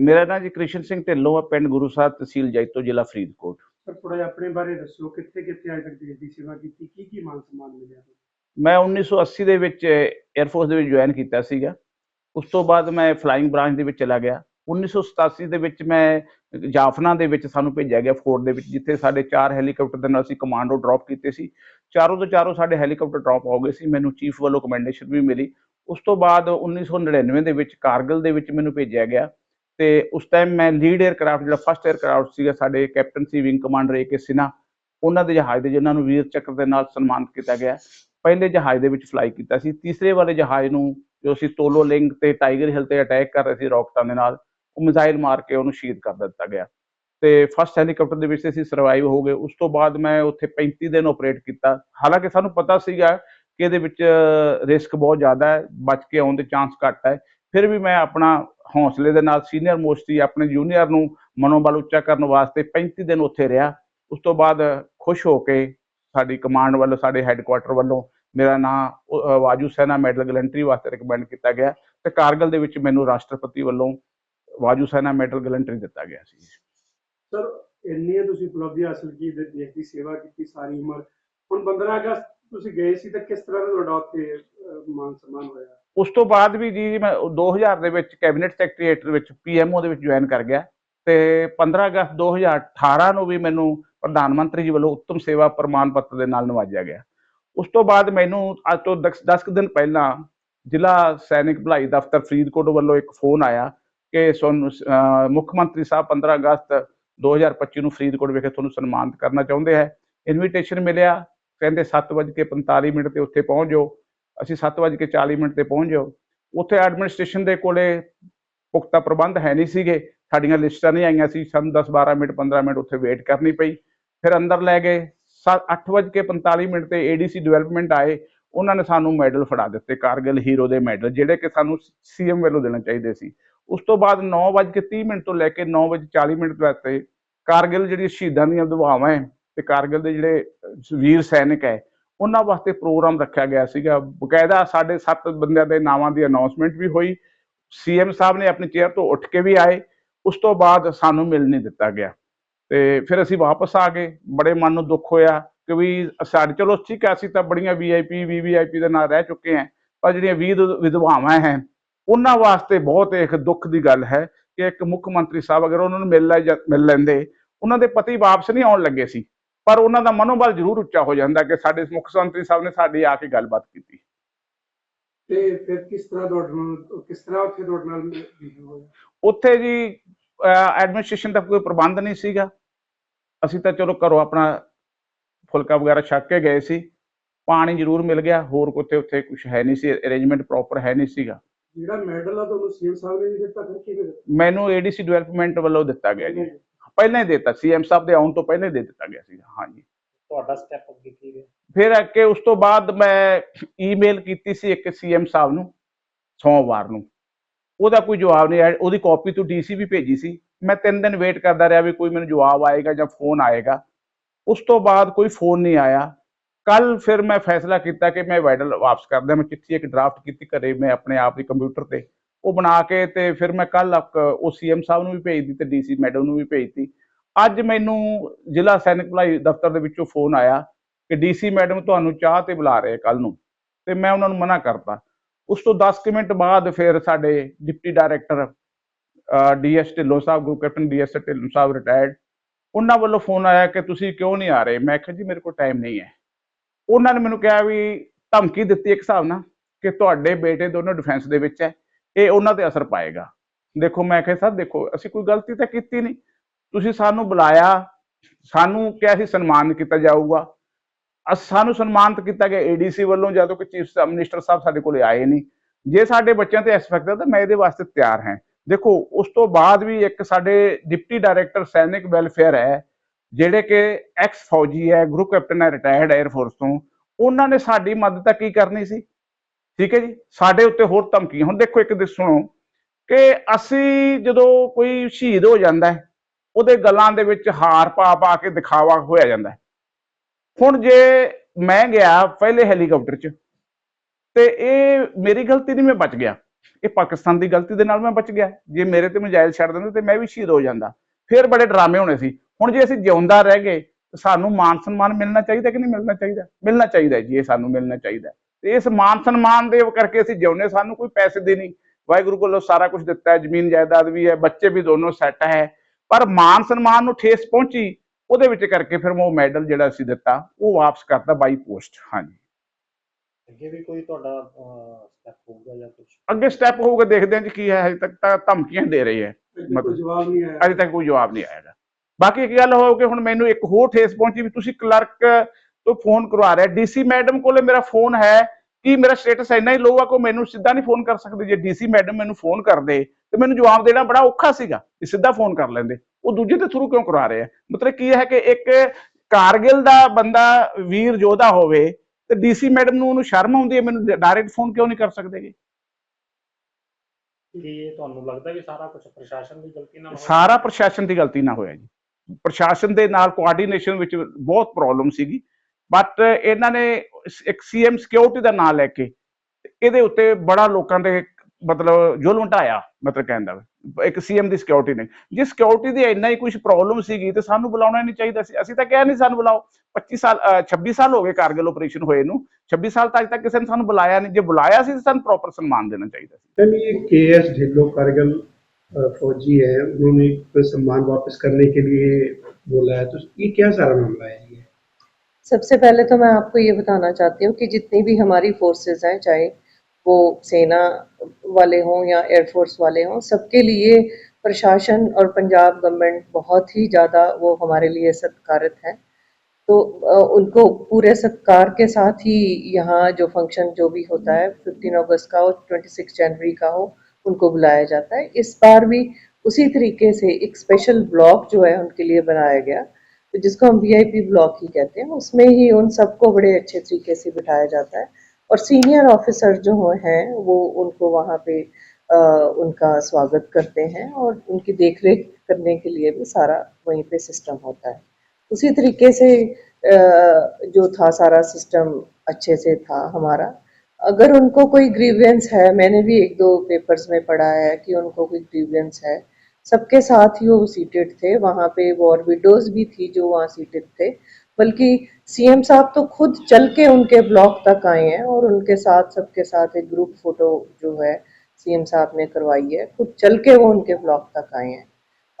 ਮੇਰਾ ਨਾਂ ਜੀ ਕ੍ਰਿਸ਼ਨ ਸਿੰਘ ਢਿੱਲੋਂ ਆ ਪਿੰਡ ਗੁਰੂ ਸਾਹਿਬ ਤਹਿਸੀਲ ਜੈਤੋ ਜ਼ਿਲ੍ਹਾ ਫਰੀਦਕੋਟ। ਸਰ ਥੋੜਾ ਜਿਹਾ ਆਪਣੇ ਬਾਰੇ ਦੱਸੋ ਕਿੱਥੇ ਕਿੱਥੇ ਅਜੇ ਤੱਕ ਦੇਸ਼ ਦੀ ਸੇਵਾ ਕੀਤੀ ਕੀ ਕੀ ਮਾਨ ਸਨਮਾਨ ਮਿਲਿਆ ਮੈਂ 1980 ਦੇ ਵਿੱਚ 에ਅਰ ਫੋਰਸ ਦੇ ਵਿੱਚ ਜੁਆਇਨ ਕੀਤਾ ਸੀਗਾ। ਉਸ ਤੋਂ ਬਾਅਦ ਮੈਂ ਫਲਾਈਂਗ ਬ੍ਰਾਂਚ ਦੇ ਵਿੱਚ ਚਲਾ ਗਿਆ। 1987 ਦੇ ਵਿੱਚ ਮੈਂ ਜਾਫਨਾ ਦੇ ਵਿੱਚ ਸਾਨੂੰ ਭੇਜਿਆ ਗਿਆ ਫੋਰਟ ਦੇ ਵਿੱਚ ਜਿੱਥੇ ਸਾਡੇ ਚਾਰ ਹੈਲੀਕਾਪਟਰ ਦੇ ਨਾਲ ਅਸੀਂ ਕਮਾਂਡੋ ਡ੍ਰੌਪ ਕੀਤੇ ਸੀ। ਚਾਰੋਂ ਤੋਂ ਚਾਰੋਂ ਸਾਡੇ ਹੈਲੀਕਾਪਟਰ ਡ੍ਰੌਪ ਹੋ ਗਏ ਸੀ ਮੈਨੂੰ ਚੀਫ ਵੱਲੋਂ ਕਮੈਂਡੇਸ਼ਨ ਵੀ ਮਿਲੀ। ਉਸ ਤੋਂ ਬਾਅਦ 1999 ਦੇ ਵਿੱਚ ਕਾਰਗਿਲ ਦੇ ਵਿੱਚ ਮੈਨੂੰ ਭੇਜਿਆ ਗਿਆ। ਤੇ ਉਸ ਟਾਈਮ ਮੈਂ ਲੀਡ 에ਅਰਕ੍ਰਾਫਟ ਜਿਹੜਾ ਫਸਟ 에ਅਰਕ੍ਰਾਫਟ ਸੀਗਾ ਸਾਡੇ captain C wing commander A K Sinha ਉਹਨਾਂ ਦੇ ਜਹਾਜ਼ ਦੇ ਜਿਨ੍ਹਾਂ ਨੂੰ ਵੀਰ ਚੱਕਰ ਦੇ ਨਾਲ ਸਨਮਾਨਿਤ ਕੀਤਾ ਗਿਆ। ਪਹਿਲੇ ਜਹਾਜ਼ ਦੇ ਵਿੱਚ ਫਲਾਈ ਕੀਤਾ ਸੀ। ਤੀਸਰੇ ਵਾਲੇ ਜਹਾਜ਼ ਨੂੰ ਜੋ ਅਸੀਂ ਤੋਲੋ ਲਿੰਗ ਤੇ ਟਾਈਗਰ ਹਿਲ ਤੇ ਅਟੈਕ ਕਰ ਰਹੇ ਸੀ ਰੌਕਟਾਂ ਦੇ ਨਾਲ, ਉਹ ਮਿਜ਼ਾਈਲ ਮਾਰ ਕੇ ਉਹਨੂੰ ਸ਼ਹੀਦ ਕਰ ਦਿੱਤਾ ਗਿਆ। ਤੇ ਫਸਟ ਹੈਲੀਕਾਪਟਰ ਦੇ ਵਿੱਚ ਅਸੀਂ ਸਰਵਾਈਵ ਹੋ ਗਏ। ਉਸ ਤੋਂ ਬਾਅਦ ਮੈਂ ਉੱਥੇ 35 ਦਿਨ ਆਪਰੇਟ ਕੀਤਾ। ਹਾਲਾਂਕਿ ਸਾਨੂੰ ਪਤਾ ਸੀਗਾ ਕਿ ਇਹਦੇ ਵਿੱਚ ਰਿਸਕ ਬਹੁਤ ਜ਼ਿਆਦਾ ਹੈ, ਬਚ ਕੇ ਆਉਣ ਦੇ ਚਾਂਸ ਘੱਟ ਹੈ। ਫਿਰ ਵੀ ਮੈਂ ਆਪਣਾ ਹੌਸਲੇ ਦੇ ਨਾਲ ਸੀਨੀਅਰ ਮੋਸਟ ਹੀ ਆਪਣੇ ਜੂਨੀਅਰ ਨੂੰ ਮਨੋਬਲ ਉੱਚਾ ਕਰਨ ਵਾਸਤੇ 35 ਦਿਨ ਉੱਥੇ ਰਿਹਾ। ਉਸ ਤੋਂ ਬਾਅਦ ਖੁਸ਼ ਹੋ ਕੇ ਸਾਡੀ ਕਮਾਂਡ ਵੱਲੋਂ, ਸਾਡੇ ਹੈੱਡਕੁਆਟਰ ਵੱਲੋਂ ਮੇਰਾ ਨਾਮ ਵਾਜੂ ਸੈਨਾ ਮੈਡਲ ਗਲੰਟਰੀ ਵਾਸਤੇ ਰਿਕਮੈਂਡ ਕੀਤਾ ਗਿਆ ਤੇ ਕਾਰਗਲ ਦੇ ਵਿੱਚ ਮੈਨੂੰ ਰਾਸ਼ਟਰਪਤੀ ਵੱਲੋਂ ਵਾਜੂ ਸੈਨਾ ਮੈਡਲ ਗਲੰਟਰੀ ਦਿੱਤਾ ਗਿਆ ਸੀ। ਸਰ, ਇੰਨੀਆਂ ਤੁਸੀਂ ਉਪਲਬਧੀ ਹਾਸਲ ਕੀਤੀ ਦੇਸ਼ ਦੀ ਸੇਵਾ ਕੀਤੀ, ਸਾਰੀ ਉਮਰ। ਹੁਣ 15 ਅਗਸਤ ਤੁਸੀਂ ਗਏ ਸੀ ਤਾਂ ਕਿਸ ਤਰ੍ਹਾਂ ਦਾ ਤੁਹਾਡਾ ਉੱਥੇ ਮਾਨ ਸਨਮਾਨ ਹੋਇਆ? ਉਸ ਤੋਂ ਬਾਅਦ ਵੀ ਜੀ, ਮੈਂ 2000 ਦੇ ਵਿੱਚ ਕੈਬਨਿਟ ਸੈਕਟਰੀਏਟ ਦੇ ਵਿੱਚ ਪੀਐਮਓ ਦੇ ਵਿੱਚ ਜੁਆਇਨ ਕਰ ਗਿਆ ਤੇ 15 ਅਗਸਤ 2018 ਨੂੰ ਵੀ ਮੈਨੂੰ ਪ੍ਰਧਾਨ ਮੰਤਰੀ ਜੀ ਵੱਲੋਂ ਉੱਤਮ ਸੇਵਾ ਪ੍ਰਮਾਣ ਪੱਤਰ ਦੇ ਨਾਲ ਨਵਾਜਿਆ ਗਿਆ। ਉਸ ਤੋਂ ਬਾਅਦ ਮੈਨੂੰ ਅੱਜ ਤੋਂ 10 ਦਿਨ ਪਹਿਲਾਂ ਜ਼ਿਲ੍ਹਾ ਸੈਨਿਕ ਭਲਾਈ ਦਫ਼ਤਰ ਫਰੀਦਕੋਟ ਵੱਲੋਂ ਇੱਕ ਫੋਨ ਆਇਆ ਕਿ ਮੁੱਖ ਮੰਤਰੀ ਸਾਹਿਬ 15 ਅਗਸਤ 2025 ਨੂੰ ਫਰੀਦਕੋਟ ਵਿਖੇ ਤੁਹਾਨੂੰ ਸਨਮਾਨਿਤ ਕਰਨਾ ਚਾਹੁੰਦੇ ਹੈ। ਇਨਵੀਟੇਸ਼ਨ ਮਿਲਿਆ ਕਹਿੰਦੇ 7:45 ਮਿੰਟ ਤੇ ਉੱਥੇ ਪਹੁੰਚ ਜਾਓ। ਅਸੀਂ 7:40 ਮਿੰਟ ਤੇ ਪਹੁੰਚ ਜਾਓ। ਉੱਥੇ ਐਡਮਿਨਿਸਟ੍ਰੇਸ਼ਨ ਦੇ ਕੋਲੇ ਪੁਖਤਾ ਪ੍ਰਬੰਧ ਹੈ ਨਹੀਂ ਸੀਗੇ। ਸਾਡੀਆਂ ਲਿਸਟਾਂ ਨਹੀਂ ਆਈਆਂ ਸੀ। ਸਾਨੂੰ 10 12 ਮਿੰਟ 15 ਮਿੰਟ ਉੱਥੇ ਵੇਟ ਕਰਨੀ ਪਈ। ਫਿਰ ਅੰਦਰ ਲੈ ਗਏ। 8:45 ਮਿੰਟ ਤੇ ਏਡੀਸੀ ਡਿਵੈਲਪਮੈਂਟ ਆਏ। ਉਹਨਾਂ ਨੇ ਸਾਨੂੰ ਮੈਡਲ ਫੜਾ ਦਿੱਤੇ, ਕਾਰਗਿਲ ਹੀਰੋ ਦੇ ਮੈਡਲ ਜਿਹੜੇ ਕਿ ਸਾਨੂੰ ਸੀਐਮ ਵੱਲੋਂ ਦੇਣਾ ਚਾਹੀਦੇ ਸੀ। ਉਸ ਤੋਂ ਬਾਅਦ 9:30 ਮਿੰਟ ਤੋਂ ਲੈ ਕੇ 9:40 ਮਿੰਟ ਤੱਕ ਤੇ ਕਾਰਗਿਲ ਜਿਹੜੀ ਸ਼ਹੀਦਾਂ ਦੀਆਂ ਦੁਆਵਾਂ ਹੈ ਤੇ ਕਾਰਗਿਲ ਦੇ ਜਿਹੜੇ ਵੀਰ ਸੈਨਿਕ ਹੈ, ਉਹਨਾਂ ਵਾਸਤੇ ਪ੍ਰੋਗਰਾਮ ਰੱਖਿਆ ਗਿਆ ਸੀਗਾ। ਬਕਾਇਦਾ ਸਾਡੇ ਸੱਤ ਬੰਦਿਆਂ ਦੇ ਨਾਵਾਂ ਦੀ ਅਨਾਉਂਸਮੈਂਟ ਵੀ ਹੋਈ। ਸੀਐਮ ਸਾਹਿਬ ਨੇ ਆਪਣੀ ਚੇਅਰ ਤੋਂ ਉੱਠ ਕੇ ਵੀ ਆਏ। ਉਸ ਤੋਂ ਬਾਅਦ ਸਾਨੂੰ ਮਿਲ ਨਹੀਂ ਦਿੱਤਾ ਗਿਆ। ਤੇ ਫਿਰ ਅਸੀਂ ਵਾਪਸ ਆ ਗਏ। ਬੜੇ ਮਨ ਨੂੰ ਦੁੱਖ ਹੋਇਆ ਕਿ ਵੀ ਸਾਡੇ, ਚਲੋ ਠੀਕ ਹੈ, ਅਸੀਂ ਤਾਂ ਬੜੀਆਂ ਵੀਆਈਪੀ ਵੀਵੀਆਈਪੀ ਦੇ ਨਾਲ ਰਹਿ ਚੁੱਕੇ ਹਾਂ, ਪਰ ਜਿਹੜੀਆਂ ਵੀਰ ਵਿਧਵਾਵਾਂ ਹੈ, ਉਹਨਾਂ ਵਾਸਤੇ ਬਹੁਤ ਇੱਕ ਦੁੱਖ ਦੀ ਗੱਲ ਹੈ ਕਿ ਇੱਕ ਮੁੱਖ ਮੰਤਰੀ ਸਾਹਿਬ ਅਗਰ ਉਹਨਾਂ ਨੂੰ ਮਿਲ ਲੈ ਜਾਂ- ਮਿਲ ਲੈਂਦੇ, ਉਹਨਾਂ ਦੇ ਪਤੀ ਵਾਪਸ ਨਹੀਂ ਆਉਣ ਲੱਗੇ ਸੀ। ਪਰ ਉਹਨਾਂ ਦਾ ਮਨੋਬਲ ਜ਼ਰੂਰ ਉੱਚਾ ਹੋ ਜਾਂਦਾ ਕਿ ਸਾਡੇ ਮੁੱਖ ਮੰਤਰੀ ਸਾਹਿਬ ਨੇ ਸਾਡੀ ਆ ਕੇ ਗੱਲਬਾਤ ਕੀਤੀ। ਤੇ ਫਿਰ ਕਿਸ ਤਰ੍ਹਾਂ ਤੁਹਾਡੇ ਨਾਲ ਕਿਸ ਤਰ੍ਹਾਂ ਉੱਥੇ ਤੁਹਾਡੇ ਨਾਲ behave ਹੋਇਆ? ਉੱਥੇ ਜੀ ਐਡਮਿਨਿਸਟ੍ਰੇਸ਼ਨ ਦਾ ਕੋਈ ਪ੍ਰਬੰਧ ਨਹੀਂ ਸੀਗਾ। ਅਸੀਂ ਤਾਂ ਚਲੋ ਘਰੋਂ ਆਪਣਾ ਫੁਲਕਾ ਵਗੈਰਾ ਛੱਕ ਕੇ ਗਏ ਸੀ। ਪਾਣੀ ਜ਼ਰੂਰ ਮਿਲ ਗਿਆ ਹੋਰ ਕੋਤੇ ਉੱਥੇ ਕੁਝ ਹੈ ਨਹੀਂ ਸੀ ਅਰੇਂਜਮੈਂਟ ਪ੍ਰੋਪਰ ਹੈ ਨਹੀਂ ਸੀਗਾ। ਜਿਹੜਾ ਮੈਡਲ ਆ ਤੁਹਾਨੂੰ ਸੀਐਮ ਸਾਹਿਬ ਨੇ ਦਿੱਤਾ ਫਿਰ ਕਿਵੇਂ ਦਿੱਤਾ ਮੈਨੂੰ ਏਡੀਸੀ ਡਿਵੈਲਪਮੈਂਟ ਵੱਲੋਂ ਦਿੱਤਾ ਗਿਆ ਜੀ। ਪਹਿਲਾਂ ਹੀ ਦਿੱਤਾ ਸੀਐਮ ਸਾਹਿਬ ਦੇ ਆਉਣ ਤੋਂ ਪਹਿਲਾਂ ਹੀ ਦੇ ਦਿੱਤਾ ਗਿਆ ਸੀ ਹਾਂਜੀ। ਤੁਹਾਡਾ ਸਟੈਪ ਅੱਗੇ ਕੀ ਰਿਹਾ? ਫਿਰ ਅੱਗੇ ਉਸ ਤੋਂ ਬਾਅਦ ਮੈਂ ਈਮੇਲ ਕੀਤੀ ਸੀ ਇੱਕ ਸੀਐਮ ਸਾਹਿਬ ਨੂੰ ਸੋਮਵਾਰ ਨੂੰ। ਉਹਦਾ ਕੋਈ ਜਵਾਬ ਨਹੀਂ ਆਇਆ ਉਹਦੀ ਕਾਪੀ ਤੋਂ ਡੀਸੀ ਵੀ ਭੇਜੀ ਸੀ। ਮੈਂ ਤਿੰਨ ਦਿਨ ਵੇਟ ਕਰਦਾ ਰਿਹਾ ਵੀ ਕੋਈ ਮੈਨੂੰ ਜਵਾਬ ਆਏਗਾ ਜਾਂ ਫੋਨ ਆਏਗਾ। ਉਸ ਤੋਂ ਬਾਅਦ ਕੋਈ ਫੋਨ ਨਹੀਂ ਆਇਆ। ਕੱਲ ਫਿਰ ਮੈਂ ਫੈਸਲਾ ਕੀਤਾ ਕਿ ਮੈਂ ਵਾਈਡਲ ਵਾਪਸ ਕਰਦਾ ਮੈਂ ਚਿੱਠੀ ਇੱਕ ਡਰਾਫਟ ਕੀਤੀ ਘਰੇ ਮੈਂ ਆਪਣੇ ਆਪ ਦੀ ਕੰਪਿਊਟਰ ਤੇ। ਉਹ ਬਣਾ ਕੇ ਤੇ ਫਿਰ ਮੈਂ ਕੱਲ ਉਹ ਸੀਐਮ ਸਾਹਿਬ ਨੂੰ ਵੀ ਭੇਜਦੀ ਤੇ ਡੀਸੀ ਮੈਡਮ ਨੂੰ ਵੀ ਭੇਜਤੀ ਅੱਜ ਮੈਨੂੰ ਜ਼ਿਲ੍ਹਾ ਸੈਨਿਕ ਭਲਾਈ ਦਫ਼ਤਰ ਦੇ ਵਿੱਚੋਂ ਫੋਨ ਆਇਆ ਕਿ ਡੀਸੀ ਮੈਡਮ ਤੁਹਾਨੂੰ ਚਾਹ ਤੇ ਬੁਲਾ ਰਹੇ ਕੱਲ ਨੂੰ ਤੇ ਮੈਂ ਉਹਨਾਂ ਨੂੰ ਮਨਾ ਕਰਤਾ। ਉਸ ਤੋਂ 10 ਕੁ ਮਿੰਟ ਬਾਅਦ ਫਿਰ ਸਾਡੇ deputy director D S Dhillon sahib group captain D S Dhillon sahib retired ਉਹਨਾਂ ਵੱਲੋਂ ਫੋਨ ਆਇਆ ਕਿ ਤੁਸੀਂ ਕਿਉਂ ਨਹੀਂ ਆ ਰਹੇ? ਮੈਂ ਕਿਹਾ ਜੀ ਮੇਰੇ ਕੋਲ ਟਾਈਮ ਨਹੀਂ ਹੈ। ਉਹਨਾਂ ਨੇ ਮੈਨੂੰ ਕਿਹਾ ਵੀ ਧਮਕੀ ਦਿੱਤੀ ਇੱਕ ਹਿਸਾਬ ਨਾਲ ਕਿ ਤੁਹਾਡੇ ਬੇਟੇ ਦੋਨੋਂ ਡਿਫੈਂਸ ਦੇ ਵਿੱਚ ਹੈ। ਇਹ ਉਹਨਾਂ ਤੇ ਅਸਰ ਪਾਏਗਾ। ਦੇਖੋ, ਮੈਂ ਕਿਹਾ, ਸਰ, ਦੇਖੋ, ਅਸੀਂ ਕੋਈ ਗਲਤੀ ਤਾਂ ਕੀਤੀ ਨਹੀਂ। ਤੁਸੀਂ ਸਾਨੂੰ ਬੁਲਾਇਆ, ਸਾਨੂੰ ਕਿਹਾ ਸੀ ਸਨਮਾਨ ਕੀਤਾ ਜਾਊਗਾ। ਅਸ ਸਾਨੂੰ ਸਨਮਾਨਿਤ ਕੀਤਾ ਗਿਆ ਏਡੀਸੀ ਵੱਲੋਂ ਜਦੋਂ ਕਿ ਚੀਫ ਮਿਨਿਸਟਰ ਸਾਹਿਬ ਸਾਡੇ ਕੋਲੇ ਆਏ ਨਹੀਂ। ਜੇ ਸਾਡੇ ਬੱਚਿਆਂ ਤੇ ਐਸਪੈਕਟ ਹੈ, ਤਾਂ ਮੈਂ ਇਹਦੇ ਵਾਸਤੇ ਤਿਆਰ ਹਾਂ। ਦੇਖੋ, ਉਸ ਤੋਂ ਬਾਅਦ ਵੀ ਇੱਕ ਸਾਡੇ ਡਿਪਟੀ ਡਾਇਰੈਕਟਰ ਸੈਨਿਕ ਵੈਲਫੇਅਰ ਹੈ, ਜਿਹੜੇ ਕਿ ਐਕਸ ਫੌਜੀ ਹੈ ਗਰੁੱਪ ਕੈਪਟਨ ਹੈ, ਰਿਟਾਇਰਡ 에ਅਰ ਫੋਰਸ ਤੋਂ। ਉਹਨਾਂ ਨੇ ਸਾਡੀ ਮਦਦ ਤਾਂ ਕੀ ਕਰਨੀ ਸੀ? ਠੀਕ ਹੈ ਜੀ? ਸਾਡੇ ਉੱਤੇ ਹੋਰ ਧਮਕੀਆਂ। ਹੁਣ ਦੇਖੋ ਇੱਕ ਦੇ ਸੁਣੋ ਕਿ ਅਸੀਂ ਜਦੋਂ ਕੋਈ ਸ਼ਹੀਦ ਹੋ ਜਾਂਦਾ ਹੈ, ਉਹਦੇ ਗੱਲਾਂ ਦੇ ਵਿੱਚ ਹਾਰ ਪਾ ਪਾ ਕੇ ਦਿਖਾਵਾ ਹੋਇਆ ਜਾਂਦਾ ਹੁਣ ਜੇ ਮੈਂ ਗਿਆ ਪਹਿਲੇ ਹੈਲੀਕਾਪਟਰ 'ਚ, ਤੇ ਇਹ ਮੇਰੀ ਗਲਤੀ ਨਹੀਂ, ਮੈਂ ਬਚ ਗਿਆ। ਇਹ ਪਾਕਿਸਤਾਨ ਦੀ ਗਲਤੀ ਦੇ ਨਾਲ ਮੈਂ ਬਚ ਗਿਆ। ਜੇ ਮੇਰੇ ਤੇ ਮਜਾਇਲ ਛੱਡ ਦਿੰਦੇ ਤੇ ਮੈਂ ਵੀ ਸ਼ਹੀਦ ਹੋ ਜਾਂਦਾ। ਫਿਰ ਬੜੇ ਡਰਾਮੇ ਹੋਣੇ ਸੀ। ਹੁਣ ਜੇ ਅਸੀਂ ਜਿਉਂਦਾ ਰਹਿ ਗਏ ਸਾਨੂੰ ਮਾਨ ਸਨਮਾਨ ਮਿਲਣਾ ਚਾਹੀਦਾ ਕਿ ਨਹੀਂ ਮਿਲਣਾ ਚਾਹੀਦਾ? ਮਿਲਣਾ ਚਾਹੀਦਾ ਜੀ, ਇਹ ਸਾਨੂੰ ਮਿਲਣਾ ਚਾਹੀਦਾ। ਤੇ ਇਸ ਮਾਨ ਸਨਮਾਨ ਦੇ ਕਰਕੇ ਅਸੀਂ ਜਿਉਂਦੇ ਸਾਨੂੰ ਕੋਈ ਪੈਸੇ ਦੇ ਨਹੀਂ। ਵਾਹਿਗੁਰੂ ਕੋਲੋਂ ਸਾਰਾ ਕੁਝ ਦਿੱਤਾ ਹੈ। ਜ਼ਮੀਨ ਜਾਇਦਾਦ ਵੀ ਹੈ। ਬੱਚੇ ਵੀ ਦੋਨੋਂ ਸੈੱਟ ਹੈ। ਪਰ ਮਾਨ ਸਨਮਾਨ ਨੂੰ ਠੇਸ ਪਹੁੰਚੀ ਉਹਦੇ ਵਿੱਚ ਕਰਕੇ ਫਿਰ ਉਹ ਮੈਡਲ ਜਿਹੜਾ ਅਸੀਂ ਦਿੱਤਾ ਉਹ ਵਾਪਸ ਕਰਤਾ ਬਾਈ ਪੋਸਟ। ਹਾਂਜੀ। ਅੱਗੇ ਵੀ ਕੋਈ ਤੁਹਾਡਾ ਸਟੈਪ ਹੋਊਗਾ ਜਾਂ ਕੁਝ ਅੱਗੇ ਸਟੈਪ ਹੋਊਗਾ ਦੇਖਦੇ ਹਾਂ ਜੀ ਕੀ ਹੈ। ਹਜੇ ਤੱਕ ਤਾਂ ਧਮਕੀਆਂ ਦੇ ਰਹੇ ਹੈ। ਕੋਈ ਮਤਲਬ- ਜਵਾਬ ਨਹੀਂ ਆਇਆ। ਅਜੇ ਤੱਕ ਕੋਈ ਜਵਾਬ ਨਹੀਂ ਆਏਗਾ ਬਾਕੀ ਇੱਕ ਗੱਲ ਹੋ ਕਿ ਹੁਣ ਮੈਨੂੰ ਇੱਕ ਹੋਰ ਠੇਸ ਪਹੁੰਚੀ ਵੀ ਤੁਸੀਂ ਕਲਰਕ ਤੋਂ ਫੋਨ ਕਰਵਾ ਰਿਹਾ। ਡੀਸੀ ਮੈਡਮ ਕੋਲੇ ਮੇਰਾ ਫੋਨ ਹੈ ਕਿ ਮੇਰਾ ਸਟੇਟਸ ਇੰਨਾ ਹੀ ਲੋ ਆ ਕਿ ਮੈਨੂੰ ਸਿੱਧਾ ਨਹੀਂ ਫੋਨ ਕਰ ਸਕਦੇ। ਜੇ ਡੀਸੀ ਮੈਡਮ ਮੈਨੂੰ ਫੋਨ ਕਰਦੇ ਤੇ ਮੈਨੂੰ ਜਵਾਬ ਦੇਣਾ ਬੜਾ ਔਖਾ ਸੀਗਾ ਕਿ ਸਿੱਧਾ ਫੋਨ ਕਰ ਲੈਂਦੇ। ਉਹ ਦੂਜੇ ਦੇ ਥਰੂ ਕਿਉਂ ਕਰਵਾ ਰਹੇ ਆ? ਮਤਲਬ ਕੀ ਹੈ ਕਿ ਇੱਕ ਕਾਰਗਿਲ ਦਾ ਬੰਦਾ ਵੀਰ ਯੋਧਾ ਹੋਵੇ ਤੇ ਡੀਸੀ ਮੈਡਮ ਨੂੰ ਉਹਨੂੰ ਸ਼ਰਮ ਆਉਂਦੀ ਹੈ ਮੈਨੂੰ ਡਾਇਰੈਕਟ ਫੋਨ ਕਿਉਂ ਨਹੀਂ ਕਰ ਸਕਦੇਗੇ? ਕੀ ਇਹ ਤੁਹਾਨੂੰ ਲੱਗਦਾ ਵੀ ਸਾਰਾ ਕੁਝ ਪ੍ਰਸ਼ਾਸਨ ਦੀ ਗਲਤੀ ਨਾਲ ਹੋਇਆ? ਸਾਰਾ ਪ੍ਰਸ਼ਾਸਨ ਦੀ ਗਲਤੀ ਨਾ ਹੋਇਆ ਜੀ। ਪ੍ਰਸ਼ਾਸਨ ਦੇ ਨਾਲ ਕੋਆਰਡੀਨੇਸ਼ਨ ਵਿੱਚ ਬਹੁਤ ਪ੍ਰੋਬਲਮ ਸੀਗੀ। ਬਟ ਇਹਨਾਂ ਨੇ ਸ- ਇੱਕ ਸੀਐਮ ਸਿਕਿਉਰਿਟੀ ਦਾ ਨਾਮ ਲੈ ਕੇ ਇਹਦੇ ਉੱਤੇ ਬੜਾ ਲੋਕਾਂ ਦੇ ਮਤਲਬ ਜ਼ੁਲਮ ਢਾਇਆ ਮਤਲਬ ਕਹਿੰਦਾ ਵਾ। ਇੱਕ ਸੀਐਮ ਦੀ ਸਿਕਿਉਰਿਟੀ ਨੇ ਜੇ ਸਿਕਿਉਰਿਟੀ ਦੀ ਇੰਨਾ ਹੀ ਕੁਝ ਪ੍ਰੋਬਲਮ ਸੀਗੀ ਤੇ ਸਾਨੂੰ ਬੁਲਾਉਣਾ ਨਹੀਂ ਚਾਹੀਦਾ ਸੀ ਅਸੀਂ ਤਾਂ ਕਿਹਾ ਨਹੀਂ ਸਾਨੂੰ ਬੁਲਾਓ 25 ਸਾਲ ਅ, 26 ਸਾਲ ਹੋ ਗਏ ਕਾਰਗਿਲ ਆਪਰੇਸ਼ਨ ਹੋਏ ਨੂੰ 26 ਸਾਲ ਤੱਕ ਤੱਕ ਕਿਸੇ ਨੇ ਸਾਨੂੰ ਬੁਲਾਇਆ ਨਹੀਂ ਜੇ ਬੁਲਾਇਆ ਸੀ ਤਾਂ ਸਾਨੂੰ ਪ੍ਰੋਪਰ ਸਨਮਾਨ ਦੇਣਾ ਚਾਹੀਦਾ ਸੀ मैम ये के एस ढिल्लो कारगिल अ, फौजी है उन्होंने कोई सम्मान वापस करने के लिए बोला है तो ये क्या सारा मामला है ये सबसे पहले तो मैं आपको ये बताना चाहती हूँ कि जितनी भी हमारी फोर्सेस हैं, चाहे वो सेना वाले हों या एयरफोर्स वाले हों, सबके लिए प्रशासन और पंजाब गवर्नमेंट बहुत ही ज़्यादा वो हमारे लिए सत्कारित है। तो उनको पूरे सत्कार के साथ ही यहाँ जो फ़ंक्शन जो भी होता है 15 अगस्त का हो 26 जनवरी का हो, उनको बुलाया जाता है। इस बार भी उसी तरीके से एक स्पेशल ब्लॉक जो है, उनके लिए बनाया गया। तो जिसको हम वीआईपी ब्लॉक ही कहते हैं उसमें ही उन सबको बड़े अच्छे तरीके से बिठाया जाता है। और सीनियर ऑफिसर जो हो- वो उनको वहाँ पे अ, उनका स्वागत करते हैं और उनकी देख रेख करने के लिए भी सारा वहीं पे सिस्टम होता है। उसी तरीके से अ, जो था सारा सिस्टम अच्छे से था हमारा। अगर उनको कोई ग्रीवियंस है मैंने भी एक दो पेपर्स में पढ़ा है कि उनको कोई ग्रीवियंस है सबके साथ ही वो सीटेड थे। वहाँ पे वॉर विडोज भी थी जो वहाँ सीटेड थे। बल्कि सीएम साहब तो खुद चल के उनके ब्लॉक तक आए हैं और उनके साथ सबके साथ एक ग्रुप फ़ोटो जो है सीएम साहब ने करवाई है। खुद चल के वो उनके ब्लॉक तक आए हैं।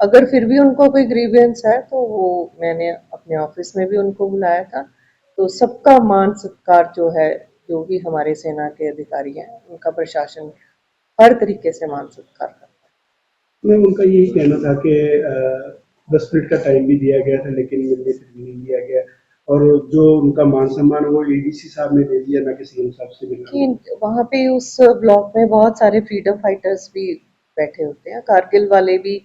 अगर फिर भी उनको कोई ग्रीवियंस है तो वो मैंने अपने ऑफ़िस में भी उनको बुलाया था। तो सबका मान सत्कार जो है, जो भी हमारे सेना के अधिकारी हैं, उनका प्रशासन हर तरीके से मान सत्कार मैं उनका यही कहना था कि दस मिनट का टाइम भी दिया गया था, लेकिन मिलने फिर भी नहीं दिया गया। और जो उनका मान सम्मान वो एडीसी साहब ने दे दिया, ना कि सीएम साहब से मिला। वहाँ पे उस ब्लॉक में बहुत सारे फ्रीडम फाइटर्स भी बैठे होते हैं। कारगिल वाले भी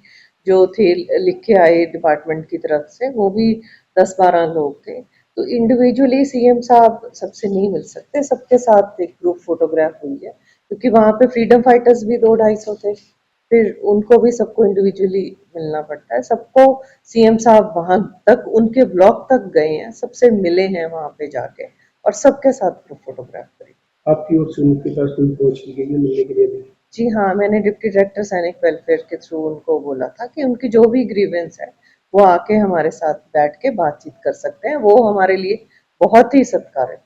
जो थे, लिख के आए डिपार्टमेंट की तरफ़ से, वो भी दस बारह लोग थे। तो इंडिविजुअली सीएम साहब सबसे नहीं मिल सकते। सबके साथ एक ग्रुप फोटोग्राफ हुई है, क्योंकि वहाँ पे फ्रीडम फाइटर्स भी दो ढाई सौ थे। फिर उनको भी सबको इंडिविजुअली मिलना पड़ता है। सबको सीएम साहब वहाँ तक उनके ब्लॉक तक गए हैं सबसे मिले हैं वहाँ पे जाके और सबके साथ फोटोग्राफ करी। आपकी ओर से उनके पास कोई पहुँच की गई है मिलने के लिए भी? जी हाँ मैंने डिप्टी डायरेक्टर सैनिक वेलफेयर के थ्रू उनको बोला था कि उनकी जो भी ग्रीवेंस है वो आके हमारे साथ बैठ के बातचीत कर सकते हैं। वो हमारे लिए बहुत ही सत्कार है